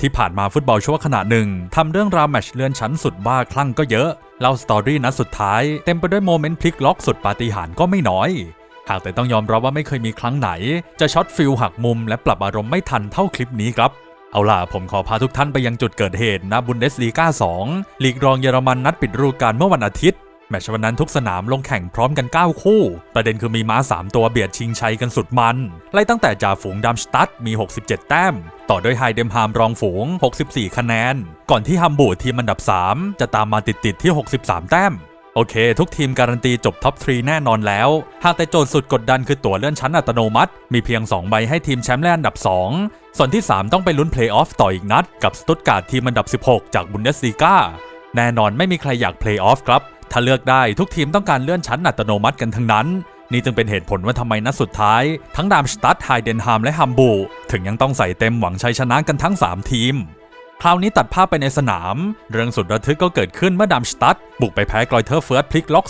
ที่ผ่านมาฟุตบอลชั่วขณะหนึ่งทำเรื่องราวแมชเลื่อนชั้นสุดบ้าคลั่งก็เยอะ เล่าสตอรี่นัดสุดท้ายเต็มไปด้วยโมเมนต์พลิกล็อกสุดปาฏิหาริย์ก็ไม่น้อย หากแต่ต้องยอมรับว่าไม่เคยมีครั้งไหน จะช็อตฟิลหักมุมและปรับอารมณ์ไม่ทันเท่าคลิปนี้ครับเอาล่ะ ผมขอพาทุกท่านไปยังจุดเกิดเหตุณบุนเดสลีกา2ลีกรองเยอรมันนัดปิดฤดูกาลเมื่อวันอาทิตย์ แมตช์วันนั้นทุกสนามลงแข่งพร้อมกัน 9 คู่ ประเด็นคือมีม้า 3 ตัวเบียดชิงชัยกันสุดมัน ไล่ตั้งแต่จ่าฝูงดัมสตัดมี 67 แต้ม ต่อด้วยไฮเดมฮามรองฝูง 64 คะแนน ก่อนที่ฮัมบูร์ดทีมอันดับ 3 จะตามมาติดๆที่ 63 แต้มโอเค ทุกทีมการันตีจบท็อป3แน่นอนแล้ว หากแต่โจทย์สุดกดดันคือตั๋วเลื่อนชั้นอัตโนมัติ มีเพียง 2 ใบให้ทีมแชมป์และอันดับ 2 ส่วนที่ 3 ต้องไปลุ้นเพลย์ออฟต่ออีกนัด กับสตุตการ์ดทีมอันดับ 16 จากบุนเดสลีกาแน่นอนไม่มีใครอยากเพลย์ออฟครับ ถ้าเลือกได้ทุกทีมต้องการเลื่อนชั้นอัตโนมัติกันทั้งนั้น นี่จึงเป็นเหตุผลว่าทำไมนัดสุดท้าย ทั้งดามสตัดไฮเดนฮามและฮัมบูร์ถึงยังต้องใส่เต็มหวังชัยชนะกันทั้ง 3 ทีม คราวนี้ตัดภาพไปในสนาม เรื่องสุดระทึกก็เกิดขึ้นเมื่อดามสตัดบุกไปแพ้กลอยเทอร์เฟิร์สพลิกล็อก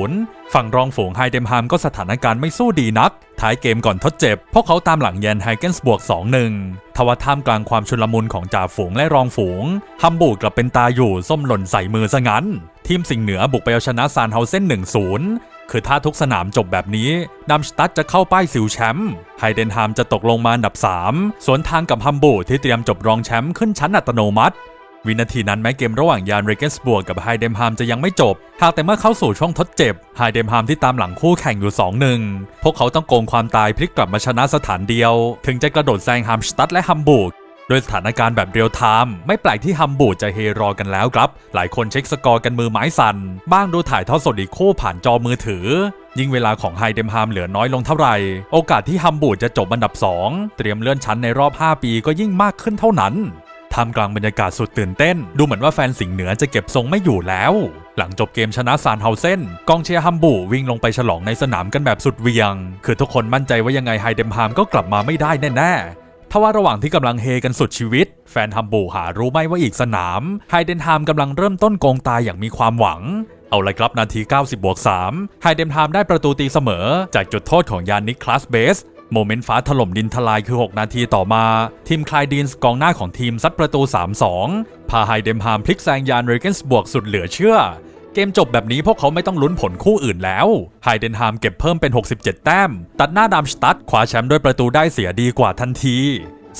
4-0 ฝั่งรองฝูงไฮเดนฮามก็สถานการณ์ไม่สู้ดีนัก ท้ายเกมก่อนทดเจ็บ พวกเขาตามหลังเยนไฮเกนส์บวก 2-1 ทว่าท่ามกลางความชุลมุนของจ่าฝูงและรองฝูง ฮัมบูร์กกลับเป็นตาอยู่ส้มหล่นใส่มือซะงั้น ทีมสิงเหนือบุกไปเอาชนะซานเฮาเซ่น1-0 คือถ้าทุกสนามจบแบบนี้ดัมสตัดจะเข้าป้ายสิวแชมป์ไฮเดนฮามจะตกลงมาอันดับ 3 สวนทางกับฮัมบูร์ที่เตรียมจบรองแชมป์ขึ้นชั้นอัตโนมัติ วินาทีนั้นแม้เกมระหว่างยานเรเกนสบวกกับไฮเดมฮามจะยังไม่จบ หากแต่เมื่อเข้าสู่ช่วงทดเจ็บไฮเดมฮามที่ตามหลังคู่แข่งอยู่2-1พวกเขาต้องโกงความตายพลิกกลับมาชนะสถานเดียว ถึงจะกระโดดแซงฮัมสตัดและฮัมบูร์กโดยสถานการณ์แบบเรียลไทม์ไม่แปลกที่ฮัมบูร์กจะเฮรอกันแล้วครับ หลายคนเช็คสกอร์กันมือไม้สั่น บ้างดูถ่ายทอดสดอีกคู่ผ่านจอมือถือ ยิ่งเวลาของไฮเดมฮามเหลือน้อยลงเท่าไหร่ โอกาสที่ฮัมบูร์กจะจบอันดับ 2 เตรียมเลื่อนชั้นในรอบ 5 ปีก็ยิ่งมากขึ้นเท่านั้น ท่ามกลางบรรยากาศสุดตื่นเต้น ดูเหมือนว่าแฟนสิงห์เหนือจะเก็บทรงไม่อยู่แล้ว หลังจบเกมชนะซานเฮาเซนกองเชียร์ฮัมบูวิ่งลงไปฉลองในสนามกันแบบสุดเวียง คือทุกคนมั่นใจว่ายังไงไฮเดมฮามก็กลับมาไม่ได้แน่ๆทว่าระหว่างที่กำลังเฮกันสุดชีวิต แฟนฮัมบูหารู้ไหมว่าอีกสนามไฮเดนฮามกำลังเริ่มต้นโกงตายอย่างมีความหวังเอาเลยครับนาที 90บวก3ไฮเดนฮามได้ประตูตีเสมอ จากจุดโทษของยานิคลาสเบส โมเมนต์ฟ้าถล่มดินทลายคือ 6 นาทีต่อมา ทีมคลายดีนส์กองหน้าของทีมซัดประตู 3-2 พาไฮเดมฮามพลิกแซงยานเรเกนส์บวกสุดเหลือเชื่อ เกมจบแบบนี้พวกเขาไม่ต้องลุ้นผลคู่อื่นแล้วไฮเดนฮามเก็บเพิ่มเป็น 67 แต้ม ตัดหน้าดามสตัดคว้าแชมป์ด้วยประตูได้เสียดีกว่าทันที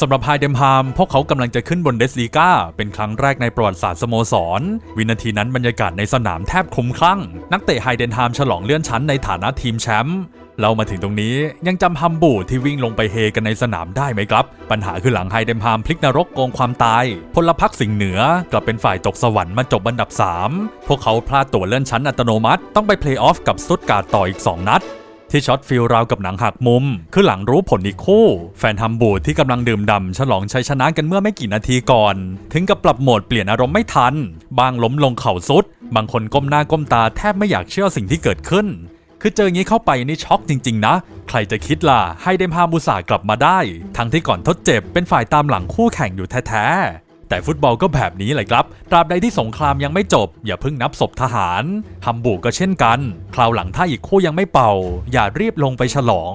สำหรับไฮเดมฮาม พวกเขากำลังจะขึ้นบนเดสลีกาเป็นครั้งแรกในประวัติศาสตร์สโมสร วินาทีนั้นบรรยากาศในสนามแทบคลุ้มคลั่ง นักเตะไฮเดนฮามฉลองเลื่อนชั้นในฐานะทีมแชมป์ เรามาถึงตรงนี้ยังจำฮัมบูที่วิ่งลงไปเฮกันในสนามได้ไหมครับ ปัญหาคือหลังไฮเดมฮามพลิกนรกโกงความตาย พลพรรคสิงเหนือกลับเป็นฝ่ายตกสวรรค์มาจบอันดับ 3 พวกเขาพลาดตั๋วเลื่อนชั้นอัตโนมัติ ต้องไปเพลย์ออฟกับสตุตการ์ต่ออีก 2 นัดที่ช็อตฟิลราวกับหนังหักมุม คือหลังรู้ผลอีกคู่ แฟนฮัมบูร์กที่กำลังดื่มด่ำฉลองชัยชนะกันเมื่อไม่กี่นาทีก่อน ถึงกับปรับโหมดเปลี่ยนอารมณ์ไม่ทัน บางล้มลงเข่าสุด บางคนก้มหน้าก้มตาแทบไม่อยากเชื่อสิ่งที่เกิดขึ้น คือเจออย่างนี้เข้าไปนี่ช็อกจริง ๆ นะ ใครจะคิดล่ะ ให้เดมฮามูสากลับมาได้ ทั้งที่ก่อนทดเจ็บเป็นฝ่ายตามหลังคู่แข่งอยู่แท้ๆ แต่ฟุตบอลก็แบบนี้แหละครับ ตราบใดที่สงครามยังไม่จบ อย่าเพิ่งนับศพทหารฮัมบูร์กก็เช่นกัน คราวหลังถ้าอีกคู่ยังไม่เป่า อย่ารีบลงไปฉลอง